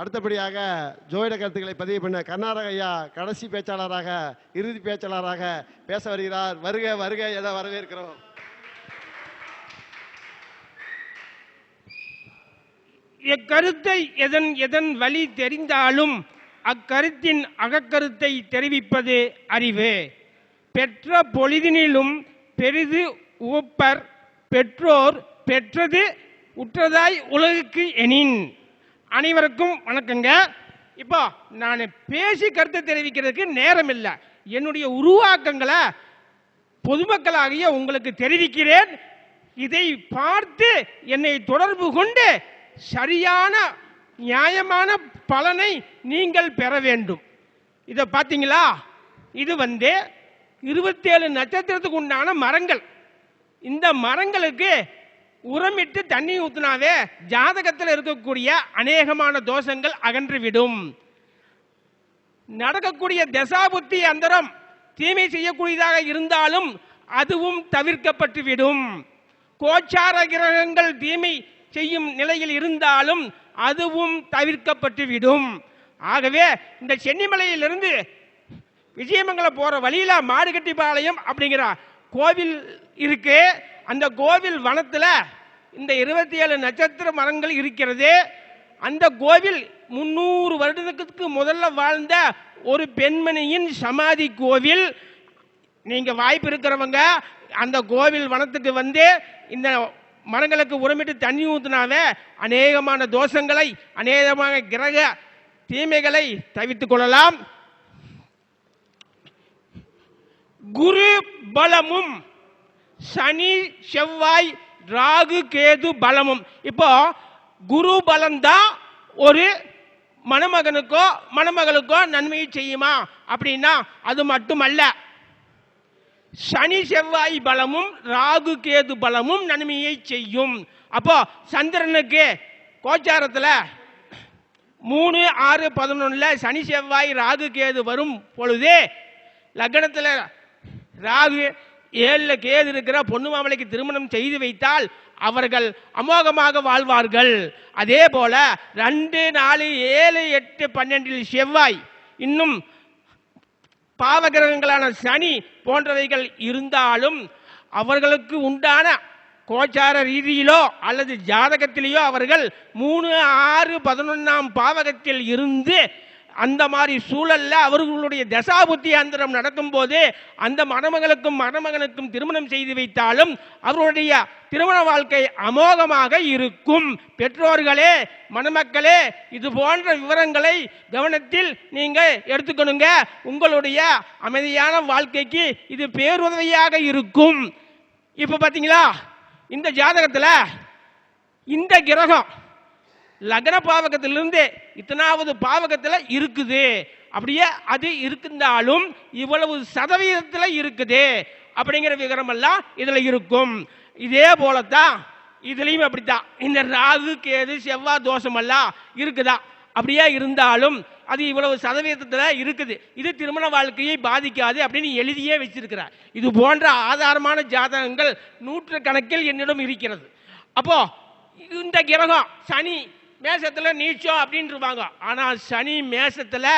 அடுத்தபடியாக ஜோதிட கருத்துக்களை பதிவு பண்ண கர்நாடக ஐயா கடைசி பேச்சாளராக இறுதி பேச்சாளராக பேச வருகிறார். வருக வருக என வரவேற்கிறோம். இக்கருத்தை எதன் எதன் வழி தெரிந்தாலும் அக்கருத்தின் அகக்கருத்தை தெரிவிப்பது அறிவு. பெற்ற பொழுதினிலும் பெரிது உவப்பர் பெற்றோர் பெற்றது உற்றதாய் உலகுக்கு எனின். அனைவருக்கும் வணக்கங்க. இப்போ நான் பேசி கருத்தை தெரிவிக்கிறதுக்கு நேரம் இல்லை என்னுடைய உருவாக்கங்களை பொதுமக்களாகிய உங்களுக்கு தெரிவிக்கிறேன். இதை பார்த்து என்னை தொடர்பு கொண்டு சரியான நியாயமான பலனை நீங்கள் பெற வேண்டும். இதை பார்த்தீங்களா? இது வந்து இருபத்தேழு நட்சத்திரத்துக்கு உண்டான மரங்கள். இந்த மரங்களுக்கு உரமிட்டு தண்ணி ஊற்றினாவே ஜாதகத்தில் இருக்கக்கூடிய அநேகமான தோஷங்கள் அகன்றுவிடும். நடக்கக்கூடிய தசாபுத்தி அந்தரம் தீமை செய்யக்கூடியதாக இருந்தாலும் அதுவும் தவிர்க்கப்பட்டுவிடும். கோச்சார கிரகங்கள் தீமை செய்யும் நிலையில் இருந்தாலும் அதுவும் தவிர்க்கப்பட்டுவிடும். ஆகவே இந்த சென்னிமலையிலிருந்து விஜயமங்கலம் போற வழியில மாடுகட்டிபாளையம் அப்படிங்கிற கோவில் இருக்கு. அந்த கோவில் வனத்தில் இந்த இருபத்தி ஏழு நட்சத்திர மரங்கள் இருக்கிறது. அந்த கோவில் முன்னூறு வருடத்துக்கு முதல்ல வாழ்ந்த ஒரு பெண்மணியின் சமாதி கோவில். நீங்க வாய்ப்பு இருக்கிறவங்க அந்த கோவில் வனத்துக்கு வந்து இந்த மரங்களுக்கு உரமிட்டு தண்ணி ஊத்துனாவே அநேகமான தோஷங்களை அநேகமான கிரக தீமைகளை தவித்துக் கொள்ளலாம். குரு பலமும் சனி செவ்வாய் ராகு கேது பலமும். இப்போ குரு பலம் தான் ஒரு மணமகனுக்கோ மணமகளுக்கோ நன்மையை செய்யுமா? அப்படின்னா அது மட்டுமல்ல. சனி செவ்வாய் பலமும் ராகு கேது பலமும் நன்மையை செய்யும். அப்போ சந்திரனுக்கு கோச்சாரத்தில் மூணு ஆறு பதினொன்னுல சனி செவ்வாய் ராகு கேது வரும் பொழுது லக்னத்தில் ராகு ஏழில் கேது இருக்கிற பொண்ணு மாமலைக்கு திருமணம் செய்து வைத்தால் அவர்கள் அமோகமாக வாழ்வார்கள். அதே போல ரெண்டு நாலு ஏழு எட்டு பன்னெண்டில் செவ்வாய் இன்னும் பாவகிரகங்களான சனி போன்றவைகள் இருந்தாலும் அவர்களுக்கு உண்டான கோச்சார ரீதியிலோ அல்லது ஜாதகத்திலேயோ அவர்கள் மூணு ஆறு பதினொன்றாம் பாவகத்தில் இருந்து அந்த மாதிரி சூழல்ல அவர்களுடைய தசாபுத்தி அந்தரம் நடக்கும்போது அந்த மணமகளுக்கும் மணமகனுக்கும் திருமணம் செய்து வைத்தாலும் அவருடைய திருமண வாழ்க்கை அமோகமாக இருக்கும். பெற்றோர்களே மணமக்களே இது போன்ற விவரங்களை கவனத்தில் நீங்கள் எடுத்துக்கணுங்க. உங்களுடைய அமைதியான வாழ்க்கைக்கு இது பேருதவியாக இருக்கும். இப்போ பார்த்தீங்களா இந்த ஜாதகத்தில் இந்த கிரகம் லக்ன பாவகத்திலிருந்தே இத்தனாவது பாவகத்தில் இருக்குது. அப்படியே அது இருந்தாலும் இவ்வளவு சதவீதத்தில் இருக்குது. அப்படிங்கிற விவரம் எல்லாம் இதில் இருக்கும். இதே போலத்தான் இதுலேயும் அப்படித்தான். இந்த ராகு கேது செவ்வாய் தோஷம் எல்லாம் இருக்குதா? அப்படியே இருந்தாலும் அது இவ்வளவு சதவீதத்தில் இருக்குது. இது திருமண வாழ்க்கையை பாதிக்காது அப்படின்னு எழுதியே வச்சிருக்கிறார். இது போன்ற ஆதாரமான ஜாதகங்கள் நூற்றுக்கணக்கில் என்னிடம் இருக்கிறது. அப்போ இந்த கிரகம் சனி மேசத்தில் நீச்சம் அப்படின்ட்டுருவாங்க ஆனால் சனி மேசத்தில்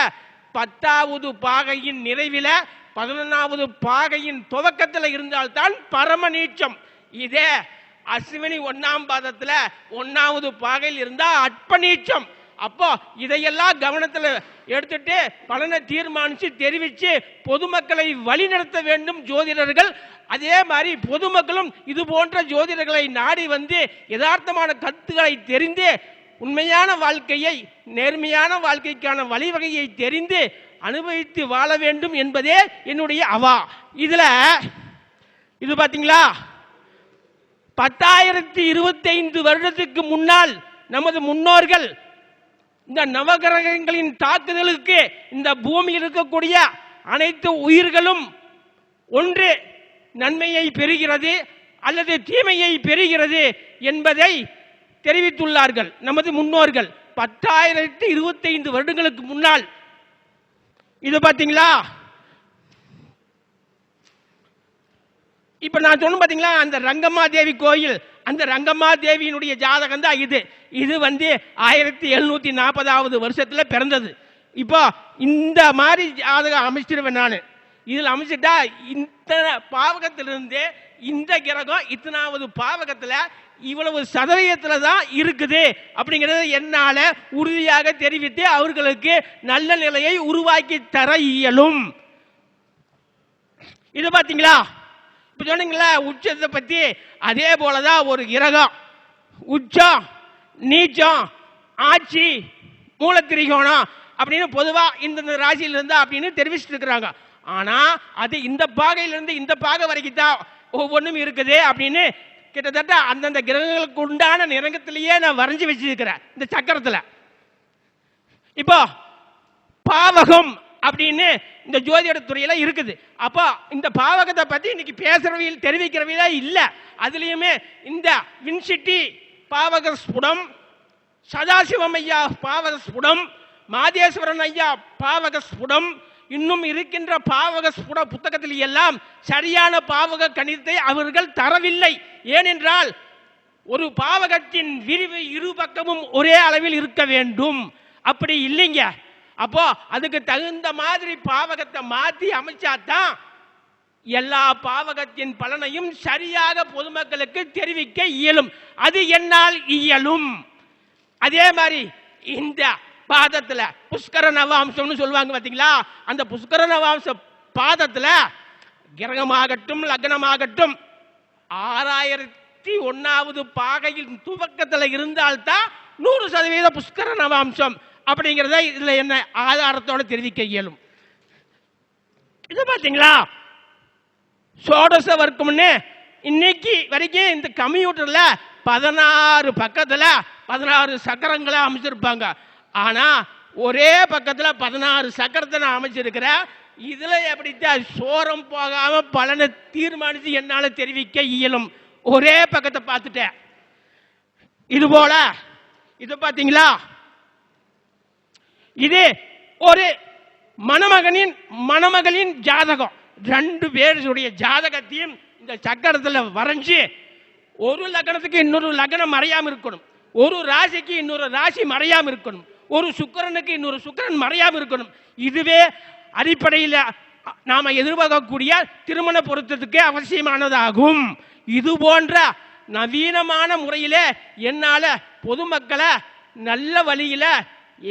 பத்தாவது பாகையின் நிறைவில் பதினொன்றாவது பாகையின் துவக்கத்தில் இருந்தால்தான் பரம நீச்சம். இதே அஸ்வினி ஒன்னாம் பாதத்தில் ஒன்றாவது பாகையில் இருந்தால் அற்ப நீச்சம். அப்போ இதையெல்லாம் கவனத்தில் எடுத்துட்டு பலனை தீர்மானித்து தெரிவித்து பொதுமக்களை வழிநடத்த வேண்டும் ஜோதிடர்கள். அதே மாதிரி பொதுமக்களும் இது போன்ற ஜோதிடர்களை நாடி வந்து யதார்த்தமான கருத்துக்களை தெரிந்து உண்மையான வாழ்க்கையை நேர்மையான வாழ்க்கைக்கான வழிவகையை தெரிந்து அனுபவித்து வாழ வேண்டும் என்பதே என்னுடைய அவா. இதுல இது பாத்தீங்களா? பத்தாயிரத்தி இருபத்தைந்து வருடத்துக்கு முன்னால் நமது முன்னோர்கள் இந்த நவகிரகங்களின் தாக்குதலுக்கு இந்த பூமியில் இருக்கக்கூடிய அனைத்து உயிர்களும் ஒன்று நன்மையை பெறுகிறது அல்லது தீமையை பெறுகிறது என்பதை தெரிவித்துள்ளார்கள். நமது முன்னோர்கள் பத்தாயிரத்தி இருபத்தைந்து வருடங்களுக்கு முன்னால். இது பாத்தீங்களா? இப்ப நான் சொன்ன பாத்தீங்களா? அந்த ரங்கம்மா தேவி கோயில் அந்த ரங்கம்மா தேவியினுடைய ஜாதகம் தான் இது. இது வந்து ஆயிரத்தி எழுநூத்தி நாற்பதாவது வருஷத்துல பிறந்தது. இப்போ இந்த மாதிரி ஜாதகம் அமைச்சிருவேன் நான். இதில் அமைச்சிட்டா இந்த பாவகத்திலிருந்து இந்த கிரகம் இத்தனாவது பாவகத்தில் இவ்வளவு சதவீதத்தில் தான் இருக்குது அப்படிங்கிறது என்னால் உறுதியாக தெரிவித்து அவர்களுக்கு நல்ல நிலையை உருவாக்கி தர இயலும். இது பார்த்தீங்களா இப்போ சொன்னீங்களா உச்சத்தை பற்றி அதே போல தான் ஒரு கிரகம். உச்சம் நீச்சம் ஆட்சி மூலத்திரிகோணம் அப்படின்னு பொதுவாக இந்தந்த ராசியிலிருந்து அப்படின்னு தெரிவிச்சிட்டு இருக்கிறாங்க. ஆனால் அது இந்த பாகையிலிருந்து இந்த பாகை வரைக்கும் தான் ஒவ்வொன்றும் இருக்குது அப்படின்னு கிட்டத்தட்ட அந்தந்த கிரகங்களுக்கு உண்டான நிறங்கத்திலேயே நான் வரைஞ்சி வச்சிருக்கிறேன் இந்த சக்கரத்தில். இப்போ பாவகம் அப்படின்னு இந்த ஜோதிட துறையில இருக்குது. அப்போ இந்த பாவகத்தை பத்தி இன்னைக்கு பேசுறவையில் தெரிவிக்கிறவையில இல்லை. அதுலேயுமே இந்த வின்சிட்டி பாவக ஸ்புடம் சதாசிவம் ஐயா பாவக ஸ்புடம் மாதேஸ்வரன் ஐயா பாவக ஸ்புடம் இன்னும் இருக்கின்ற பாவக புத்தகத்தில் எல்லாம் சரியான பாவக கணிதத்தை அவர்கள் தரவில்லை. ஏனென்றால் ஒரு பாவகத்தின் விரிவு இரு பக்கமும் ஒரே அளவில் இருக்க வேண்டும். அப்படி இல்லைங்க. அப்போ அதுக்கு தகுந்த மாதிரி பாவகத்தை மாற்றி அமைச்சாதான் எல்லா பாவகத்தின் பலனையும் சரியாக பொதுமக்களுக்கு தெரிவிக்க இயலும். அது என்னால் இயலும். அதே மாதிரி இந்த பாதத்துல புஷ்கர நவாம்சம்னு சொல்லுவாங்க பார்த்தீங்களா அந்த புஷ்கர நவாம்ச பாதத்துல கிரகமாகட்டும் லக்னமாகட்டும் ஆறாயிரத்தி ஒன்னாவது பாகையின் துவக்கத்துல இருந்தால்தான் நூறு சதவீத புஷ்கர நவாம்சம் அப்படிங்கிறத இதுல என்ன ஆதாரத்தோட தெரிவிக்க இயலும். இது பார்த்தீங்களா சோடச வர்க்கம்னு இன்னைக்கு வரைக்கும் இந்த கம்ப்யூட்டரில் பதினாறு பக்கத்தில் பதினாறு சக்கரங்களை அமைச்சிருப்பாங்க. ஆனா ஒரே பக்கத்தில் பதினாறு சக்கரத்தை நான் அமைச்சிருக்கிறேன். இதுல எப்படித்தான் சோரம் போகாம பலனை தீர்மானித்து என்னால் தெரிவிக்க இயலும். ஒரே பக்கத்தை பார்த்துட்டேன். இது போல இது பார்த்தீங்களா இது ஒரு மணமகனின் மணமகளின் ஜாதகம். ரெண்டு பேருடைய ஜாதகத்தையும் இந்த சக்கரத்தில் வரைஞ்சி ஒரு லக்னத்துக்கு இன்னொரு லக்னம் மறையாமல் இருக்கணும். ஒரு ராசிக்கு இன்னொரு ராசி மறையாமல் இருக்கணும். ஒரு சுக்கிரனுக்கு இன்னொரு சுக்கிரன் மறையாம இருக்கணும். இதுவே அடிப்படையில் நாம் எதிர்பார்க்கக்கூடிய திருமண பொருத்தத்துக்கு அவசியமானதாகும். இது போன்ற நவீனமான முறையிலே என்னால் பொதுமக்களை நல்ல வழியில்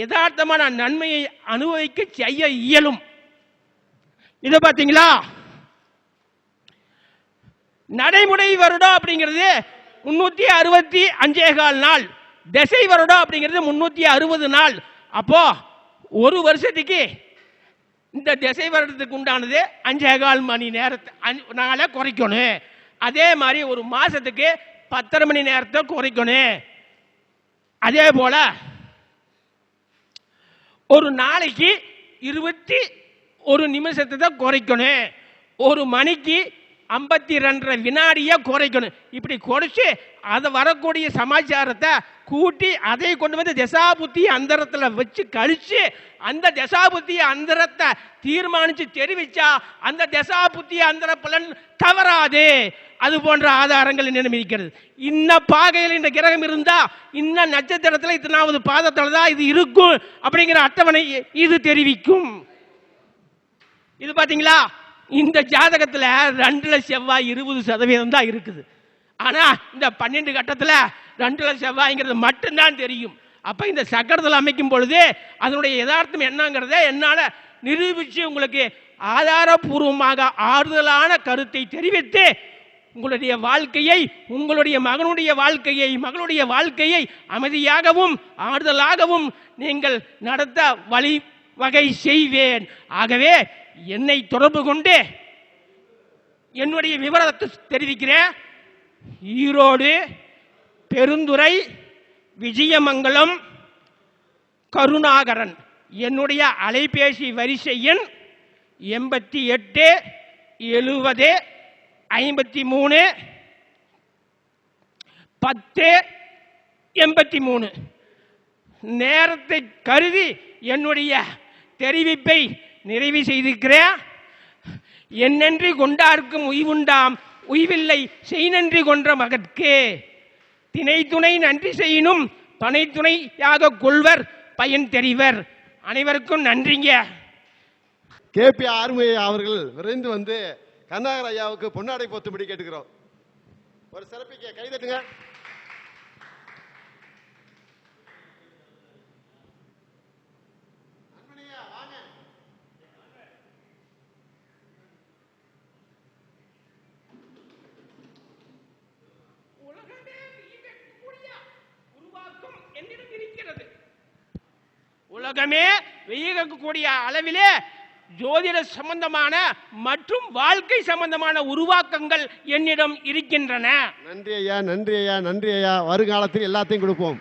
யதார்த்தமான நன்மையை அனுபவிக்க செய்ய இயலும். இதை பார்த்தீங்களா நடைமுறை வருடம் அப்படிங்கிறது முன்னூற்றி அறுபத்தி அஞ்சே கால் நாள். திசை வருடம் அப்படிங்கிறது முன்னூற்றி அறுபது நாள். அப்போ ஒரு வருஷத்துக்கு இந்த திசை வருடத்துக்கு உண்டானது அஞ்சேகால் மணி நேரத்தை அஞ்சு- நாளை குறைக்கணும். அதே மாதிரி ஒரு மாசத்துக்கு பத்தரை மணி நேரத்தை குறைக்கணும். அதே போல ஒரு நாளைக்கு இருபத்தி ஒரு நிமிஷத்தை தான் குறைக்கணும். ஒரு மணிக்கு ஐம்பத்தி ரெண்டரை வினாடியை குறைக்கணும். இப்படி குறைச்சி அதை வரக்கூடிய சமாச்சாரத்தை கூட்டி அதை கொண்டு வந்து தசாபுத்தி அந்தரத்தில் வச்சு கழித்து அந்த தசாபுத்தி அந்தரத்தை தீர்மானித்து தெரிவித்தா அந்த தசாபுத்தி அந்தர பலன் தவறாது. அது போன்ற ஆதாரங்கள் நினைவிக்கிறது இன்ன பாகையில் இந்த கிரகம் இருந்தால் இன்ன நட்சத்திரத்தில் இத்தனாவது பாதத்தில் தான் இது இருக்கும் அப்படிங்கிற அட்டவணை இது தெரிவிக்கும். இது பார்த்தீங்களா இந்த ஜாதகத்தில் ரெண்டுல செவ்வாய் இருபது சதவீதம் தான் இருக்குது. ஆனா இந்த பன்னெண்டு கட்டத்தில் ரெண்டுல செவ்வாய்ங்கிறது மட்டும்தான் தெரியும். அப்ப இந்த சக்கரத்தில் அமைக்கும் பொழுது அதனுடைய யதார்த்தம் என்னங்கிறத என்னால் நிரூபித்து உங்களுக்கு ஆதாரபூர்வமாக ஆறுதலான கருத்தை தெரிவித்து உங்களுடைய வாழ்க்கையை உங்களுடைய மகனுடைய வாழ்க்கையை மகளுடைய வாழ்க்கையை அமைதியாகவும் ஆறுதலாகவும் நீங்கள் நடத்த வழி வகை செய்வேன். ஆகவே என்னை தொடர்பு கொண்டு என்னுடைய விவரத்தை தெரிவிக்கிறேன் ஈரோடு பெருந்துறை விஜயமங்கலம் கருணாகரன். என்னுடைய அலைபேசி வரிசை எண் எண்பத்தி எட்டு எழுபது ஐம்பத்தி மூணு பத்து எண்பத்தி மூணு. நேரத்தை கருதி என்னுடைய தெரிவிப்பை நிறைவு செய்திருக்கிறேன். என்னன்றி கொண்டார்க்கும் உய்வுண்டாம். உய்வில்லை செய் நன்றி கொன்ற மகற்கே திணை துணை நன்றி செய்யினும் பனை துணையாக கொள்வர் பயன் தெரிவர். அனைவருக்கும் நன்றிங்க. கே பி ஆறுமையா அவர்கள் விரைந்து வந்து கருணாகர் ஐயாவுக்கு பொன்னாடை போத்தும்படி கேட்டுக்கிறோம். ஒரு சிறப்பிக்க கைதட்டுங்க உலகமே வியக்கக்கூடிய அளவிலே ஜோதிட சம்பந்தமான மற்றும் வாழ்க்கை சம்பந்தமான உருவாக்கங்கள் என்னிடம் இருக்கின்றன. நன்றி ஐயா நன்றி ஐயா நன்றி ஐயா. வருங்காலத்தில் எல்லாத்தையும் கொடுப்போம்.